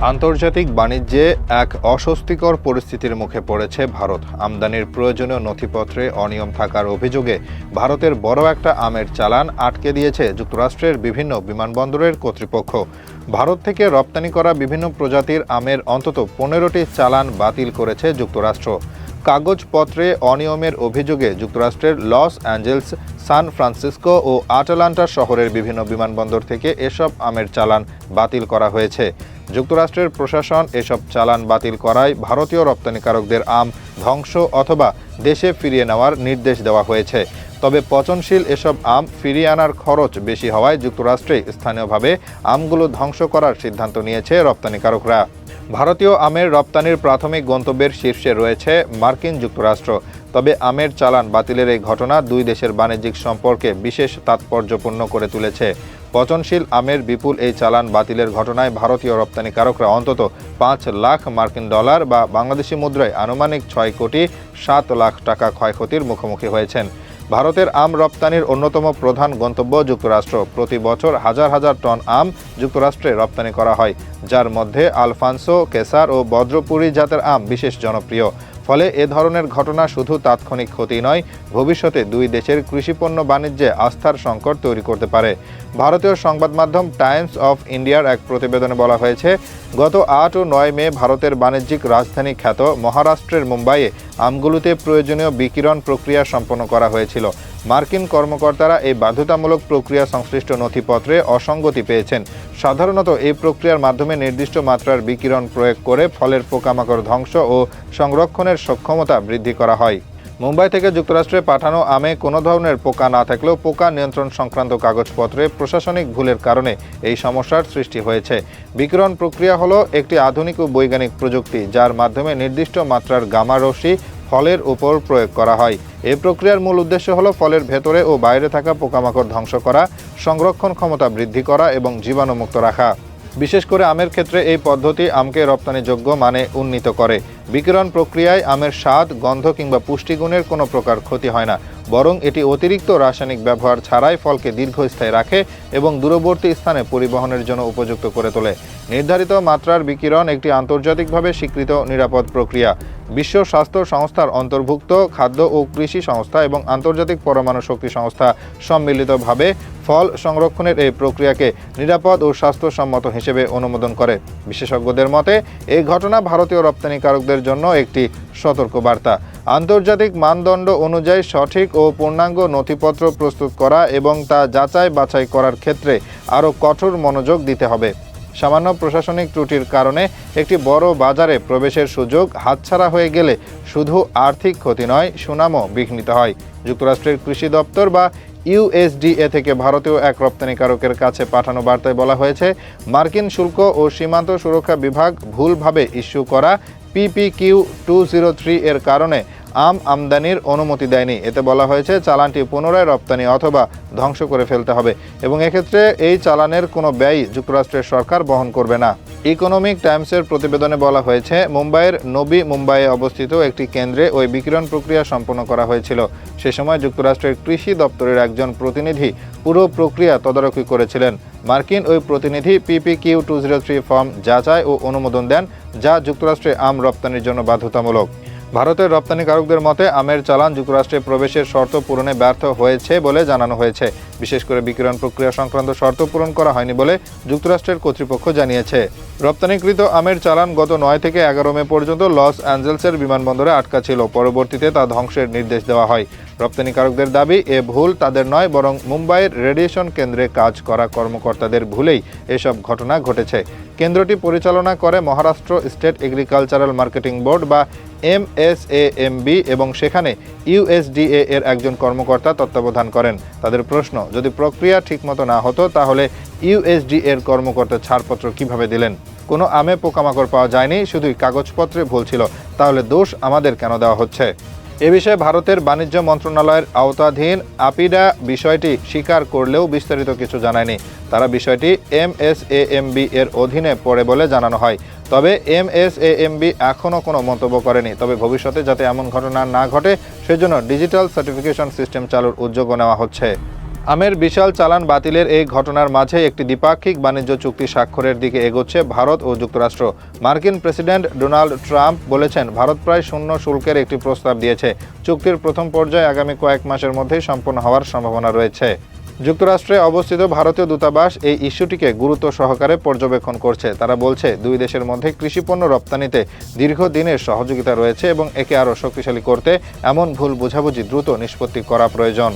আন্তর্জাতিক বাণিজ্যে এক অস্বস্তিকর পরিস্থিতির মুখে পড়েছে ভারত। আমদানির প্রয়োজনীয় নথিপত্রে অনিয়ম থাকার অভিযোগে ভারতের বড় একটা আমের চালান আটকে দিয়েছে যুক্তরাষ্ট্রের বিভিন্ন বিমানবন্দরের কর্তৃপক্ষ। ভারত থেকে রপ্তানি করা বিভিন্ন প্রজাতির আমের অন্তত পনেরোটি চালান বাতিল করেছে যুক্তরাষ্ট্র। কাগজপত্রে অনিয়মের অভিযোগে যুক্তরাষ্ট্রের লস অ্যাঞ্জেলস, সান ফ্রান্সিসকো ও আটালান্টা শহরের বিভিন্ন বিমানবন্দর থেকে এসব আমের চালান বাতিল করা হয়েছে। যুক্তরাষ্ট্রের প্রশাসন এসব চালান বাতিল করায় ভারতীয় রপ্তানিকারকদের আম ধ্বংস অথবা দেশে ফিরিয়ে নেওয়ার নির্দেশ দেওয়া হয়েছে। তবে পচনশীল এসব আম ফিরিয়ে আনার খরচ বেশি হওয়ায় যুক্তরাষ্ট্রে স্থানীয়ভাবে আমগুলো ধ্বংস করার সিদ্ধান্ত নিয়েছে রপ্তানিকারকরা। ভারতীয় আমের রপ্তানির প্রাথমিক গন্তব্যের শীর্ষে রয়েছে মার্কিন যুক্তরাষ্ট্র। তবে আমের চালান বাতিলের এই ঘটনা দুই দেশের বাণিজ্যিক সম্পর্কে বিশেষ তাৎপর্যপূর্ণ করে তুলেছে। পচনশীল আমের বিপুল এই চালান বাতিলের ঘটনায় ভারতীয় রপ্তানিকারকরা অন্তত পাঁচ লাখ মার্কিন ডলার বা বাংলাদেশি মুদ্রায় আনুমানিক ছয় কোটি সাত লাখ টাকা ক্ষয়ক্ষতির মুখোমুখি হয়েছেন। ভারতের আম রপ্তানির অন্যতম প্রধান গন্তব্য যুক্তরাষ্ট্র। প্রতি বছর হাজার হাজার টন আম যুক্তরাষ্ট্রে রপ্তানি করা হয়, যার মধ্যে আলফানসো, কেসার ও বজ্রপুরী জাতের আম বিশেষ জনপ্রিয়। ফলে এ ধরনের ঘটনা শুধু তাৎক্ষণিক ক্ষতি নয়, ভবিষ্যতে দুই দেশের কৃষিপণ্য বাণিজ্যে আস্থার সংকট তৈরি করতে পারে। ভারতীয় সংবাদ মাধ্যম টাইমস অফ ইন্ডিয়ার এক প্রতিবেদনে বলা হয়েছে, গত আট ও নয় মে ভারতের বাণিজ্যিক রাজধানী খ্যাত মহারাষ্ট্রের মুম্বাইয়ে আমগুলোতে প্রয়োজনীয় বিকিরণ প্রক্রিয়া সম্পন্ন করা হয়েছিল। মার্কিন কর্মকর্তারা এই বাধ্যতামূলক প্রক্রিয়া সংশ্লিষ্ট নথিপত্রে অসঙ্গতি পেয়েছেন। সাধারণত এই প্রক্রিয়ার মাধ্যমে নির্দিষ্ট মাত্রার বিকিরণ প্রয়োগ করে ফলের পোকামাকড় ধ্বংস ও সংরক্ষণের সক্ষমতা বৃদ্ধি করা হয়। মুম্বাই থেকে যুক্তরাষ্ট্রে পাঠানো আমে কোনো ধরনের পোকা না থাকলেও পোকা নিয়ন্ত্রণ সংক্রান্ত কাগজপত্রে প্রশাসনিক ভুলের কারণে এই সমস্যার সৃষ্টি হয়েছে। বিকিরণ প্রক্রিয়া হলো একটি আধুনিক ও বৈজ্ঞানিক প্রযুক্তি, যার মাধ্যমে নির্দিষ্ট মাত্রার গামা রশ্মি ফলের উপর প্রয়োগ করা হয়। এই প্রক্রিয়ার মূল উদ্দেশ্য হলো ফলের ভেতরে ও বাইরে থাকা পোকামাকড় ধ্বংস করা, সংরক্ষণ ক্ষমতা বৃদ্ধি করা এবং জীবাণুমুক্ত রাখা। বিশেষ করে আমের ক্ষেত্রে এই পদ্ধতি আমকে রপ্তানিযোগ্য মানে উন্নীত করে। বিকিরণ প্রক্রিয়ায় আমের স্বাদ, গন্ধ কিংবা পুষ্টিগুণের কোনো প্রকার ক্ষতি হয় না। বরং এটি অতিরিক্ত রাসায়নিক ব্যবহার ছাড়াই ফলকে দীর্ঘস্থায়ী রাখে এবং দূরবর্তী স্থানে পরিবহনের জন্য উপযুক্ত করে তোলে। নির্ধারিত মাত্রার বিকিরণ একটি আন্তর্জাতিকভাবে স্বীকৃত নিরাপদ প্রক্রিয়া। বিশ্ব স্বাস্থ্য সংস্থার অন্তর্ভুক্ত খাদ্য ও কৃষি সংস্থা এবং আন্তর্জাতিক পরমাণু শক্তি সংস্থা সম্মিলিতভাবে ফল সংরক্ষণের এই প্রক্রিয়াকে নিরাপদ ও স্বাস্থ্যসম্মত হিসেবে অনুমোদন করে। বিশেষজ্ঞদের মতে, এই ঘটনা ভারতীয় রপ্তানিকারকদের জন্য একটি সতর্কবার্তা। আন্তর্জাতিক মানদণ্ড অনুযায়ী সঠিক ও পূর্ণাঙ্গ নথিপত্র প্রস্তুত করা এবং তা যাচাই বাছাই করার ক্ষেত্রে আরও কঠোর মনোযোগ দিতে হবে। সামান্য প্রশাসনিক ত্রুটির কারণে একটি বড় বাজারে প্রবেশের সুযোগ হাতছাড়া হয়ে গেলে শুধু আর্থিক ক্ষতি নয়, সুনামও বিঘ্নিত হয়। যুক্তরাষ্ট্রের কৃষি দপ্তর বা ইউএসডিএ থেকে ভারতীয় এক রপ্তানিকারকের কাছে পাঠানো বার্তায় বলা হয়েছে, মার্কিন শুল্ক ও সীমান্ত সুরক্ষা বিভাগ ভুলভাবে ইস্যু করা পিপিকিউ টু জিরো থ্রি এর কারণে আম আমদানির অনুমতি দেয়নি। এতে বলা হয়েছে, চালানটি পুনরায় রপ্তানি অথবা ধ্বংস করে ফেলতে হবে এবং এক্ষেত্রে এই চালানের কোনো ব্যয় যুক্তরাষ্ট্রের সরকার বহন করবে না। ইকোনমিক টাইমসের প্রতিবেদনে বলা হয়েছে, মুম্বাইয়ের নবী মুম্বাইয়ে অবস্থিত একটি কেন্দ্রে ওই বিকিরণ প্রক্রিয়া সম্পন্ন করা হয়েছিল। সে সময় যুক্তরাষ্ট্রের কৃষি দপ্তরের একজন প্রতিনিধি পুরো প্রক্রিয়া তদারকি করেছিলেন। মার্কিন ওই প্রতিনিধি PP Q two zero three form যাচাই ও অনুমোদন দেন, যা যুক্তরাষ্ট্রে আম রপ্তানির জন্য বাধ্যতামূলক। ভারতের রপ্তানিকারকদের মতে, আমের চালান যুক্তরাষ্ট্রে প্রবেশের শর্ত পূরণে ব্যর্থ হয়েছে বলে জানানো হয়েছে। বিশেষ করে বিকিরণ প্রক্রিয়া সংক্রান্ত শর্ত পূরণ করা হয়নি বলে যুক্তরাষ্ট্রের কর্তৃপক্ষ জানিয়েছে। রপ্তানিকৃত আমের চালান গত নয় থেকে এগারো মে পর্যন্ত লস অ্যাঞ্জেলসের বিমানবন্দরে আটকা ছিল। পরবর্তীতে তা ধ্বংসের নির্দেশ দেওয়া হয়। রপ্তানিকারকদের দাবি, এ ভুল তাদের নয়, বরং মুম্বাইয়ের রেডিয়েশন কেন্দ্রে কাজ করা কর্মকর্তাদের ভুলেই এসব ঘটনা ঘটেছে। কেন্দ্রটি পরিচালনা করে Maharashtra state agricultural marketing board বা এমএসএএমবি এবং সেখানে ইউএসডিএ এর একজন কর্মকর্তা তত্ত্বাবধান করেন। তাদের প্রশ্ন, যদি প্রক্রিয়া ঠিকমতো না হতো, তাহলে ইউএসডি এর কর্মকর্তা ছাড়পত্র কীভাবে দিলেন? কোনো আমে পোকামাকড় পাওয়া যায়নি, শুধুই কাগজপত্রে ভুল ছিল। তাহলে দোষ আমাদের কেন দেওয়া হচ্ছে? এ বিষয়ে ভারতের বাণিজ্য মন্ত্রণালয়ের আওতাধীন আপিডা বিষয়টি স্বীকার করলেও বিস্তারিত কিছু জানায়নি। তারা বিষয়টি এমএসএএমবি এর অধীনে পড়ে বলে জানানো হয়। তবে এমএসএএমবি এখনও কোনো মন্তব্য করেনি। তবে ভবিষ্যতে যাতে এমন ঘটনা না ঘটে, সেজন্য ডিজিটাল সার্টিফিকেশন সিস্টেম চালুর উদ্যোগও নেওয়া হচ্ছে। আমের বিশাল চালান বাতিলের এই ঘটনার মাঝে একটি দ্বিপাক্ষিক বাণিজ্য চুক্তি স্বাক্ষরের দিকে এগোচ্ছে ভারত ও যুক্তরাষ্ট্র। মার্কিন প্রেসিডেন্ট ডোনাল্ড ট্রাম্প বলেছেন, ভারত প্রায় শূন্য শুল্কের একটি প্রস্তাব দিয়েছে। চুক্তির প্রথম পর্যায়ে আগামী কয়েক মাসের মধ্যেই সম্পন্ন হওয়ার সম্ভাবনা রয়েছে। যুক্তরাষ্ট্রে অবস্থিত ভারতীয় দূতাবাস এই ইস্যুটিকে গুরুত্ব সহকারে পর্যবেক্ষণ করছে। তারা বলছে, দুই দেশের মধ্যে কৃষিপণ্য রপ্তানিতে দীর্ঘদিনের সহযোগিতা রয়েছে এবং একে আরও শক্তিশালী করতে এমন ভুল বোঝাবুঝি দ্রুত নিষ্পত্তি করা প্রয়োজন।